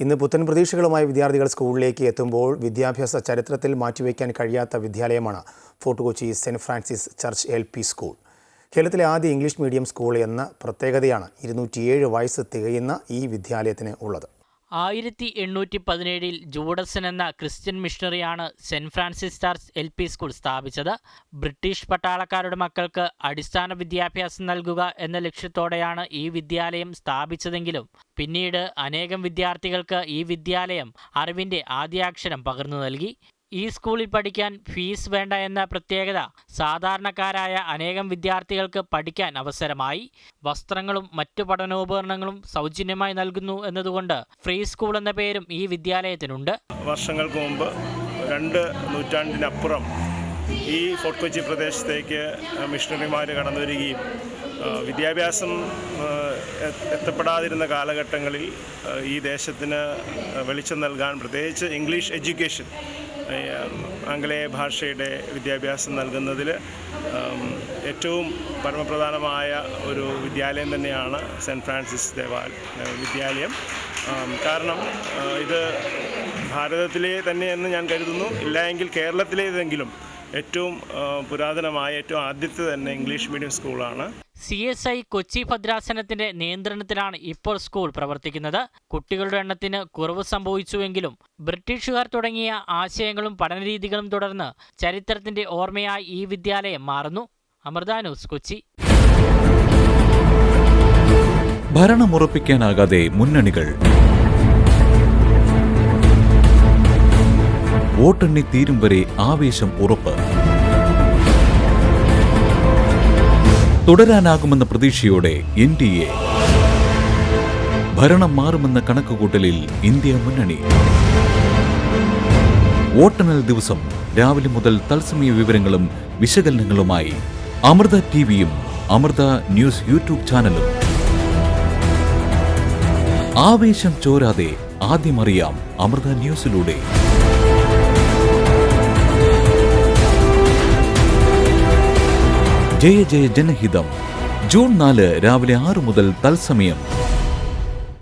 ഇന്ന് പുത്തൻ പ്രതീക്ഷകളുമായി വിദ്യാർത്ഥികൾ സ്കൂളിലേക്ക് എത്തുമ്പോൾ വിദ്യാഭ്യാസ ചരിത്രത്തിൽ മാറ്റിവെക്കാൻ കഴിയാത്ത വിദ്യാലയമാണ് fort Kochi Saint Francis church L P school. കേരളത്തിലെ ആദ്യ ഇംഗ്ലീഷ് മീഡിയം സ്കൂൾ എന്ന പ്രത്യേകതയാണ് ഇരുന്നൂറ്റിയേഴ് വയസ്സ് തികയുന്ന ഈ വിദ്യാലയത്തിന് ഉള്ളത്. ആയിരത്തി എണ്ണൂറ്റി പതിനേഴിൽ ജൂഡസൻ എന്ന Christian മിഷണറിയാണ് Saint Francis church L P school സ്ഥാപിച്ചത്. ബ്രിട്ടീഷ് പട്ടാളക്കാരുടെ മക്കൾക്ക് അടിസ്ഥാന വിദ്യാഭ്യാസം നൽകുക എന്ന ലക്ഷ്യത്തോടെയാണ് ഈ വിദ്യാലയം സ്ഥാപിച്ചതെങ്കിലും പിന്നീട് അനേകം വിദ്യാർത്ഥികൾക്ക് ഈ വിദ്യാലയം അറിവിന്റെ ആദ്യാക്ഷരം പകർന്നു നൽകി. ഈ സ്കൂളിൽ പഠിക്കാൻ ഫീസ് വേണ്ട എന്ന പ്രത്യേകത സാധാരണക്കാരായ അനേകം വിദ്യാർത്ഥികൾക്ക് പഠിക്കാൻ അവസരമായി. വസ്ത്രങ്ങളും മറ്റു പഠനോപകരണങ്ങളും സൗജന്യമായി നൽകുന്നു എന്നതുകൊണ്ട് ഫ്രീ സ്കൂൾ എന്ന പേരും ഈ വിദ്യാലയത്തിനുണ്ട്. വർഷങ്ങൾക്ക് മുമ്പ് രണ്ട് നൂറ്റാണ്ടിനപ്പുറം ഈ ഫോർട്ട് കൊച്ചി പ്രദേശത്തേക്ക് മിഷണറിമാർ കടന്നു വരികയും വിദ്യാഭ്യാസം എത്തപ്പെടാതിരുന്ന കാലഘട്ടങ്ങളിൽ ഈ ദേശത്തിന് വെളിച്ചം നൽകാൻ പ്രത്യേകിച്ച് ഇംഗ്ലീഷ് എഡ്യൂക്കേഷൻ ആംഗലേയ ഭാഷയുടെ വിദ്യാഭ്യാസം നൽകുന്നതിൽ ഏറ്റവും പരമപ്രധാനമായ ഒരു വിദ്യാലയം തന്നെയാണ് സെന്റ് ഫ്രാൻസിസ് ദേവാൽ വിദ്യാലയം. കാരണം ഇത് ഭാരതത്തിലെ തന്നെയെന്ന് ഞാൻ കരുതുന്നു. ഇല്ലായെങ്കിൽ കേരളത്തിലേതെങ്കിലും ഏറ്റവും പുരാതനമായ ഏറ്റവും ആദ്യത്തെ തന്നെ ഇംഗ്ലീഷ് മീഡിയം സ്കൂളാണ്. സി എസ് ഐ കൊച്ചി ഭദ്രാസനത്തിന്റെ നിയന്ത്രണത്തിലാണ് ഇപ്പോൾ സ്കൂൾ പ്രവർത്തിക്കുന്നത്. കുട്ടികളുടെ എണ്ണത്തിന് കുറവ് സംഭവിച്ചുവെങ്കിലും ബ്രിട്ടീഷുകാർ തുടങ്ങിയ ആശയങ്ങളും പഠനരീതികളും തുടർന്ന് ചരിത്രത്തിന്റെ ഓർമ്മയായി ഈ വിദ്യാലയം മാറുന്നു. അമൃത ന്യൂസ് കൊച്ചി. ഭരണമുറപ്പിക്കാനാകാതെ മുന്നണികൾ വോട്ടെണ്ണി തീരും വരെ ആവേശം ഉറപ്പ്. തുടരാനാകുമെന്ന പ്രതീക്ഷയോടെ എൻ ഡി എ ഭരണം മാറുമെന്ന കണക്കുകൂട്ടലിൽ ഇന്ത്യ മുന്നണി. വോട്ടെണ്ണൽ ദിവസം രാവിലെ മുതൽ തത്സമയ വിവരങ്ങളും വിശകലനങ്ങളുമായി അമൃത ടിവിയും അമൃത ന്യൂസ് യൂട്യൂബ് ചാനലും. ആവേശം ചോരാതെ ആദ്യമറിയാം അമൃത ന്യൂസിലൂടെ. ജയ ജയ ജനഹിതം ജൂൺ നാല് രാവിലെ ആറു മുതൽ തത്സമയം